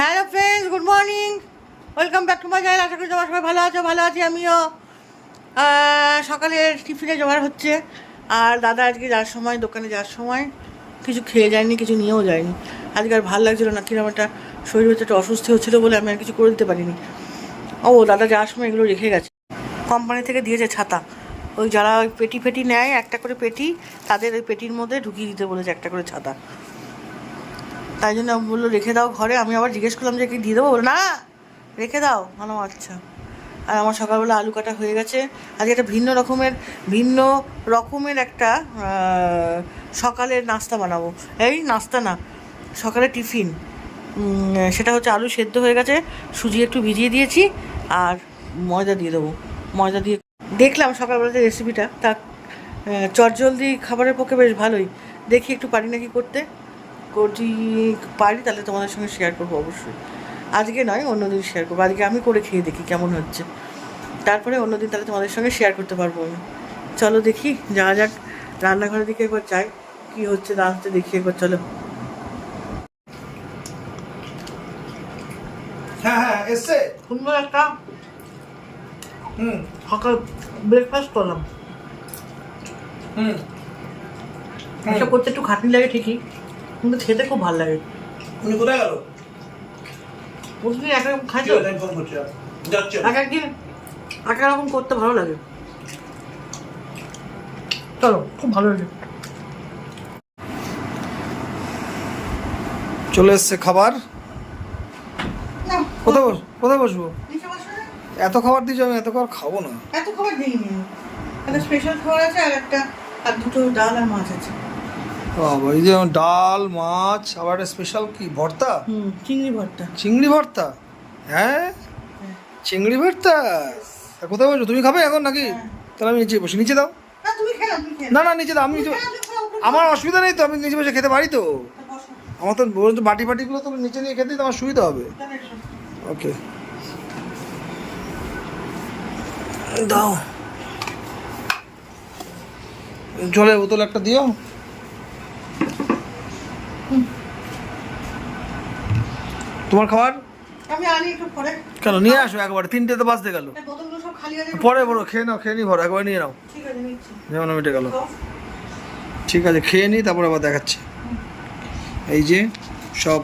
Hello friends, good morning. Welcome back to my channel. আশা করি তোমার সবাই ভালো আছো, ভালো আছি আমিও। সকালে টিফিনে জোগাড় হচ্ছে। আর দাদা আজকে যাওয়ার সময়, দোকানে যাওয়ার সময়। কিছু খেয়ে যায়নি, কিছু নিয়েও যায়নি। আজকে আর ভালো লাগছিল না কীরকম একটা শরীর হচ্ছে, একটু অসুস্থ হচ্ছিল বলে আমি আর কিছু করে দিতে পারিনি। ও, দাদা যাওয়ার সময় এগুলো রেখে গেছে। কোম্পানি থেকে দিয়েছে ছাতা। ওই যারা ওই পেটি ফেটি নেয়, একটা করে পেটি, তাদের ওই পেটির মধ্যে ঢুকিয়ে দিতে বলেছে একটা করে ছাতা। তাই জন্য বলল রেখে দাও ঘরে। আমি আবার জিজ্ঞেস করলাম যে কি দিয়ে দেবো? বলল, না রেখে দাও। ভালো আচ্ছা। আর আমার সকালবেলা আলু কাটা হয়ে গেছে। আজকে একটা ভিন্ন রকমের ভিন্ন রকমের একটা সকালের নাস্তা বানাবো। এই নাস্তা না সকালে টিফিন। সেটা হচ্ছে আলু সেদ্ধ হয়ে গেছে সুজি একটু ভিজিয়ে দিয়েছি আর ময়দা দিয়ে দেবো। ময়দা দিয়ে দেখলাম সকালবেলাতে রেসিপিটা তা চটজলদি খাবারের পক্ষে বেশ ভালোই। দেখি একটু পারি নাকি করতে। যদি পারি তাহলে তোমাদের সঙ্গে শেয়ার করব অবশ্যই। আজকে নয় অন্যদিন শেয়ার করব। আজকে আমি করে খেয়ে দেখি কেমন হচ্ছে। তারপরে অন্যদিন তাহলে তোমাদের সঙ্গে শেয়ার করতে পারব আমি। চলো দেখি যাওয়া যাক। রান্নাঘরের দিকে একবার চাই কী হচ্ছে না হচ্ছে দেখি একবার চলো। হ্যাঁ হ্যাঁ এসছে। সুন্দর একটা হুম। সকাল ব্রেকফাস্ট করলাম। হুম। এটা করতে একটু খাটনি লাগে ঠিকই। কিন্তু খেতে খুব ভালো লাগে। উনি কোথায় গেল? প্রতিদিন এক রকম খাই তো এক একদিন এক রকম করতে ভালো লাগে। চলো খুব ভালো লাগে। চলে এসছে খাবার। কোথায় বস কোথায় বসবো? এত খাবার দিয়েছ আমি এত খাবার খাব না। এত খাবার দিইনি। একটা স্পেশাল খাবার আছে আর একটা আর দুটো ডাল আর মাছ আছে। এই যে ডাল মাছ আবার একটা স্পেশাল কি ভর্তা? চিংড়ি ভর্তা। চিংড়ি ভর্তা? হ্যাঁ? চিংড়ি ভর্তা? কোথায় বসবো? তুমি খাবে এখন নাকি? তাহলে আমি নিচে বসি। নিচে দাও। না না নিচে দাও। আমি আমার অসুবিধা নেই তো আমি নিচে বসে খেতে পারি তো। আমার তো বলুন তো বাটি বাটিগুলো তো নিচে নিয়ে খেতে তো আমার সুবিধা হবে। ওকে। দাও। জলের বোতল একটা দিও। তোমার খাবার? আমি আনি একটু পরে। কেন নিয়ে আসো একবার তিনটে তো বাজতে গেল। বোতলগুলো সব খালি আছে পরে বলো খেয়ে নাও খেয়ে নি ভরো একবার নিয়ে নাও। ঠিক আছে নিচ্ছি। যেমন মিটে গেল। ঠিক আছে খেয়ে নিই তারপর আবার দেখাচ্ছি। এই যে সব।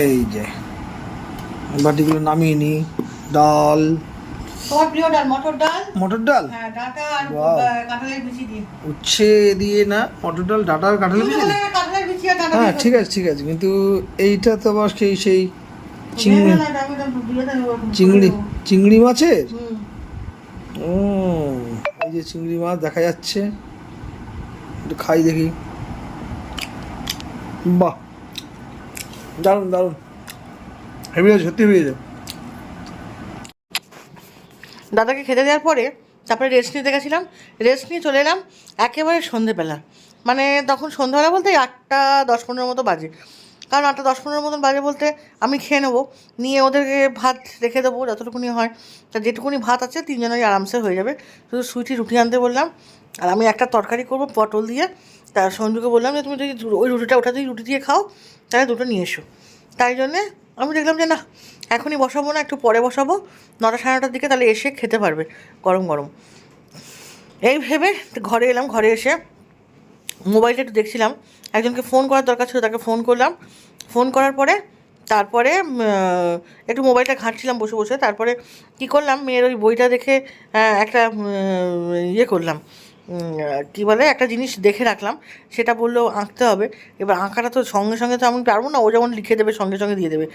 এই যে বাটিগুলো নামিয়ে নিই। ডাল তোমার প্রিয় ডাল মটর ডাল। মটর ডাল? হ্যাঁ ডাটা আর কাঁঠালের বিচি দিয়ে। উচ্ছে দিয়ে না মটর ডাল ডাটা আর কাঁঠালি তুমি কাঁঠালের বিচি আর ডাটা হ্যাঁ ঠিক আছে ঠিক আছে। কিন্তু এইটা তো আবার সেই সেই চিংড়ি চিংড়ি চিংড়ি মাছের? ও এই যে চিংড়ি মাছ দেখা যাচ্ছে। একটু খাই দেখি। বাহ! দারুণ দারুণ। হেভি সত্যি হেভি আছে দাদাকে খেতে দেওয়ার পরে তারপরে রেস্ট নিতে গেছিলাম। রেস্ট নিয়ে চলে এলাম একেবারে সন্ধেবেলা। মানে তখন সন্ধ্যাবেলা বলতে আটটা দশ পনেরো মতো বাজে। কারণ আটটা দশ পনেরো মতন বাজে বলতে আমি খেয়ে নেব, নিয়ে ওদেরকে ভাত রেখে দেবো যতটুকুনি হয়। তা যেটুকুনি ভাত আছে তিনজনেরই আরামসে হয়ে যাবে। শুধু সুইটি রুটি আনতে বললাম। আর আমি একটা তরকারি করব পটল দিয়ে। তার সঞ্জুকে বললাম যে, তুমি যদি ওই রুটিটা ওটা রুটি দিয়ে খাও, তাহলে দুটো নিয়ে এসো। তাই জন্যে আমি দেখলাম যে, না এখনই বসাবো না, একটু পরে বসাবো। নটা সাড়ে নটার দিকে তাহলে এসে খেতে পারবে, গরম গরম। এই ভেবে ঘরে এলাম, ঘরে এসে মোবাইলটা একটু দেখছিলাম। একজনকে ফোন করার দরকার ছিল, তাকে ফোন করলাম। ফোন করার পরে, তারপরে একটু মোবাইলটা ঘাঁটছিলাম বসে বসে। তারপরে কী করলাম, মেয়ের ওই বইটা দেখে একটা ইয়ে করলাম। কী বলে, একটা জিনিস দেখে রাখলাম, সেটা বলল আঁকতে হবে। এবার আঁকাটা তো সঙ্গে সঙ্গে তো আমি পারব না, ও যেমন লিখে দেবে, সঙ্গে সঙ্গে দিয়ে দেবে।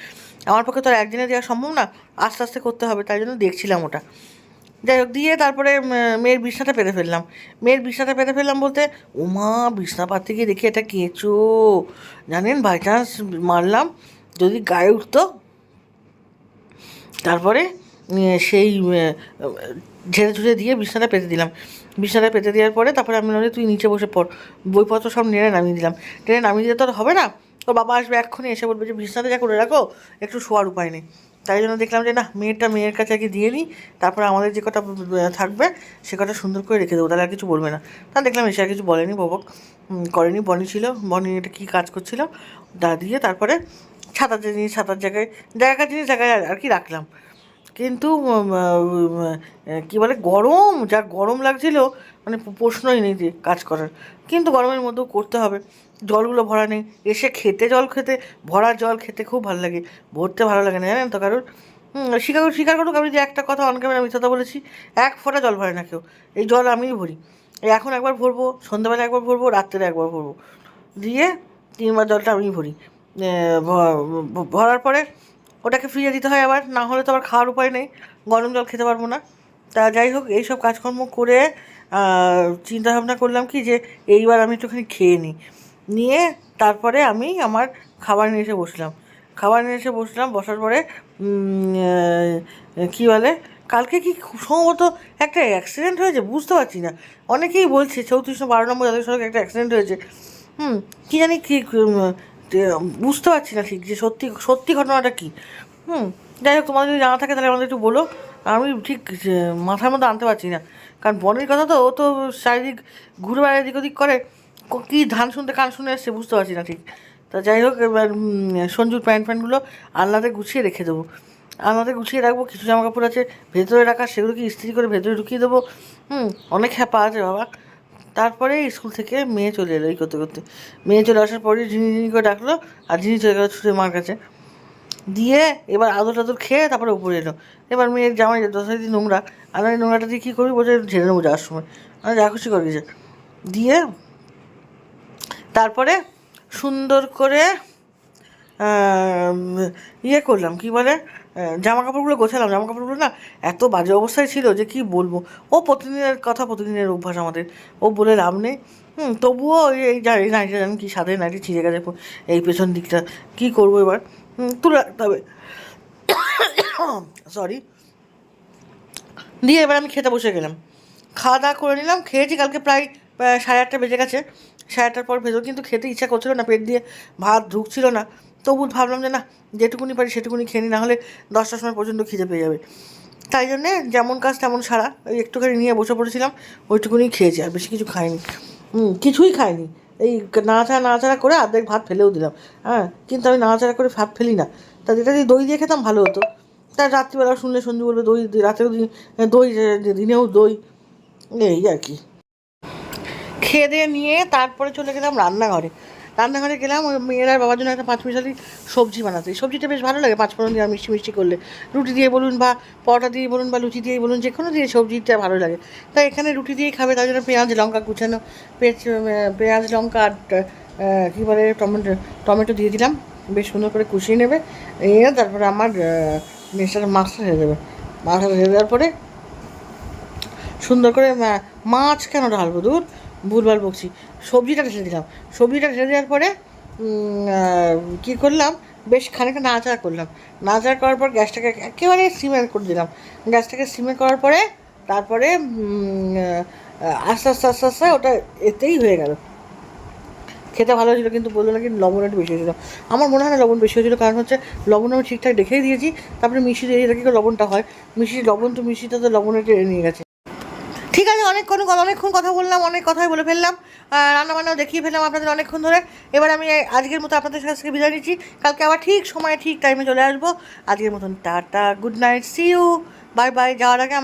আমার পক্ষে তো আর একদিনে দেওয়া সম্ভব না, আস্তে আস্তে করতে হবে, তাই জন্য দেখছিলাম ওটা। যাই হোক, দিয়ে তারপরে মেয়ের বিছনাটা পেরে ফেললাম। মেয়ের বিছনাটা পেরে ফেললাম বলতে, ওমা বিছনা পাতে গিয়ে দেখি এটা কেঁচো। জানেন বাই চান্স মারলাম, যদি গায়ে উঠতো। তারপরে সেই ঝেড়ে ঝুড়ে দিয়ে বিছনাটা পেতে দিলাম। বিছনাটা পেতে দেওয়ার পরে তারপরে আমি বললাম তুই নিচে বসে পড়। বইপত্র সব নেড়ে নামিয়ে দিলাম। টেনে নামিয়ে দিলে তো আর হবে না। ওর বাবা আসবে এক্ষুনি, এসে বলবে যে, বিছনাতে যা করে রাখো, একটু শোয়ার উপায় নেই। তাই জন্য দেখলাম যে, না, মেয়েরটা মেয়ের কাছে আগে দিয়ে নিই তারপরে আমাদের যে কটা থাকবে, সে কটা সুন্দর করে রেখে দেবো। তাহলে আর কিছু বলবে না। তা দেখলাম এসে আর কিছু বলেনি ববক করেনি, বনি ছিল। বনি এটা কী কাজ করছিল? দা দিয়ে তারপরে ছাতার জিনিস, ছাতার জায়গায় জায়গার জিনিস জায়গায় আর কি রাখলাম। কিন্তু কী বলে, গরম, যা গরম লাগছিল মানে প্রশ্নই নেই যে কাজ করার। কিন্তু গরমের মধ্যেও করতে হবে। জলগুলো ভরা নেই। এসে খেতে জল খেতে, ভরা জল খেতে খুব ভালো লাগে। ভরতে ভালো লাগে না, জানেন তো কারণ স্বীকার স্বীকার করুক আমি যে একটা কথা অন ক্যামেরা মিথ্যা কথা বলেছি, এক ফোঁটা জল ভরে না কেউ। এই জল আমিই ভরি। এখন একবার ভরবো, সন্ধ্যাবেলা একবার ভরবো, রাত্রে একবার ভরবো। দিয়ে তিনবার জলটা আমিই ভরি। ভরার পরে ওটাকে ফিরিয়ে দিতে হয় আবার, না হলে তো আবার খাওয়ার উপায় নেই, গরম জল খেতে পারব না। তা যাই হোক এইসব কাজকর্ম করে চিন্তা ভাবনা করলাম কি যে এইবার আমি একটুখানি খেয়ে নিই। নিয়ে তারপরে আমি আমার খাবার নিয়ে এসে বসলাম। খাবার নিয়ে এসে বসলাম, বসার পরে কী বলে, কালকে কি সম্ভবত একটা অ্যাক্সিডেন্ট হয়েছে বুঝতে পারছি না। অনেকেই বলছে চৌত্রিশশো বারো নম্বর জাতীয় সড়কে একটা অ্যাক্সিডেন্ট হয়েছে। হুম, কী জানি কি বুঝতে পারছি না ঠিক যে সত্যি সত্যি ঘটনাটা কী। হুম, যাই হোক, তোমাদের যদি জানা থাকে, তাহলে আমাদের একটু বলো। আমি ঠিক মাথার মধ্যে আনতে পারছি না। কারণ বনের কথা তো, ও তো শারীরিক ঘুরে বেড়ায়, এদিক ওদিক করে। ক- কী ধান শুনতে, কান শুনে এসছে, বুঝতে পারছি না ঠিক। তা যাই হোক, এবার সঞ্জুর প্যান্ট প্যান্টগুলো আলনাতে গুছিয়ে রেখে দেবো। আলনাতে গুছিয়ে রাখব, কিছু জামা কাপড় আছে, ভেতরে রাখা সেগুলোকে ইস্ত্রি করে ভেতরে ঢুকিয়ে দেবো। হুম, অনেক হ্যাপা আছে বাবা। তারপরে স্কুল থেকে মেয়ে চলে এলো এই করতে করতে। মেয়ে চলে আসার পরে ঝিনি ঝিনি করে ডাকলো আর ঝিনি চলে গেলো ছুটে মার কাছে। দিয়ে এবার আদর টাদর খেয়ে তারপরে উপরে এলো। এবার মেয়ের জামাই যথারীতি নোংরা। আর আমি নোংরাটা দিয়ে কী করবি? বলছে, ঝেড়ে নেব যাওয়ার সময়। আমি যা খুশি করে গেছে দিয়ে তারপরে সুন্দর করে ইয়ে করলাম, কি বলে? জামা কাপড়গুলো গোছালাম। জামা কাপড়গুলো না এত বাজে অবস্থায় ছিল যে কি বলব? ও প্রতিদিনের কথা, প্রতিদিনের অভ্যাস আমাদের। ও বলে লাভ নেই। হুম, তবুও এই নাইটটা জানেন কি? সাদে নাইটি ছিঁড়ে গেছে এই পেছন দিকটা। কী করব এবার? তুলে রাখতে হবে। সরি দিয়ে এবার আমি খেতে বসে গেলাম। খাওয়া দাওয়া করে নিলাম। খেয়েছি কালকে প্রায় সাড়ে আটটা বেজে গেছে। সাড়ে আটটার পর ভেতর কিন্তু খেতে ইচ্ছা করছিল না। পেট দিয়ে ভাত ঢুকছিল না। তবু ভাবলাম যে না, যেটুকুনি পারি সেটুকুনি খেয়ে নিই, নাহলে দশটার সময় পর্যন্ত খিদে পেয়ে যাবে। তাই জন্যে যেমন কাজ তেমন সারা, ওই একটুখানি নিয়ে বসে পড়েছিলাম, ওইটুকুনি খেয়েছি, আর বেশি কিছু খাইনি। হুম, কিছুই খাইনি। এই নাড়াচাড়া নাড়াচাড়া করে অর্ধেক ভাত ফেলেও দিলাম। হ্যাঁ কিন্তু আমি নাড়াচাড়া করে ভাত ফেলি না। তা যেটা যদি দই দিয়ে খেতাম ভালো হতো। তা রাত্রিবেলা শুনলে সন্ধে বলবে, দই রাতেও দই, দিনেও দই। এই আর কি। খেয়ে দিয়ে নিয়ে তারপরে চলে গেলাম রান্নাঘরে। রান্নাঘরে গেলাম, ওই মেয়েরা বাবার জন্য একটা পাঁচ মিশালি সবজি বানাতে। সবজিটা বেশ ভালো লাগে, পাঁচ ফোড়ন দিয়ে মিষ্টি মিষ্টি করলে। রুটি দিয়ে বলুন বা পরোটা দিয়ে বলুন বা লুচি দিয়ে বলুন যে কোনো দিয়ে সবজিটা ভালো লাগে। তাই এখানে রুটি দিয়েই খাবে, তার জন্য পেঁয়াজ, লঙ্কা কুচানো, পেঁয়াজ পেঁয়াজ, লঙ্কা আর কী বলে, টমেটো টমেটো দিয়ে দিলাম। বেশ সুন্দর করে কুচিয়ে নেবে, নিয়ে তারপরে আমার নেশাটা মাছটা হয়ে যাবে মাছটা হয়ে যাওয়ার পরে সুন্দর করে মাছ কেন ঢালবো দূর? ভুলভাল বকছি। সবজিটা ঢেলে দিলাম। সবজিটা ঢেলে দেওয়ার পরে কী করলাম? বেশ খানিকটা নাড়াচাড়া করলাম। নাড়াচাড়া করার পর গ্যাসটাকে একেবারে সিমে করে দিলাম। গ্যাসটাকে সিমে করার পরে, তারপরে আস্তে আস্তে আস্তে আস্তে ওটা এতেই হয়ে গেল। খেতে ভালো হয়েছিল, কিন্তু বলল নাকি লবণ একটু বেশি হয়েছিল। আমার মনে হয় না লবণ বেশি হয়েছিল, কারণ হচ্ছে লবণ আমি ঠিকঠাক দেখেই দিয়েছি। তারপরে মিশি দিয়ে কি লবণটা হয়? মিশি লবণ তো মিশিটা তো লবণ একটু নিয়ে গেছে। ঠিক আছে, অনেকক্ষণ অনেকক্ষণ কথা বললাম, অনেক কথাই বলে ফেললাম। রান্না বান্না দেখিয়ে ফেললাম আপনাদের অনেকক্ষণ ধরে। এবার আমি আজকের মতো আপনাদের থেকে বিদায় নিচ্ছি। কালকে আবার ঠিক সময়ে, ঠিক টাইমে চলে আসব। আজকের মতন tata good night see you bye bye যাওয়ার আগে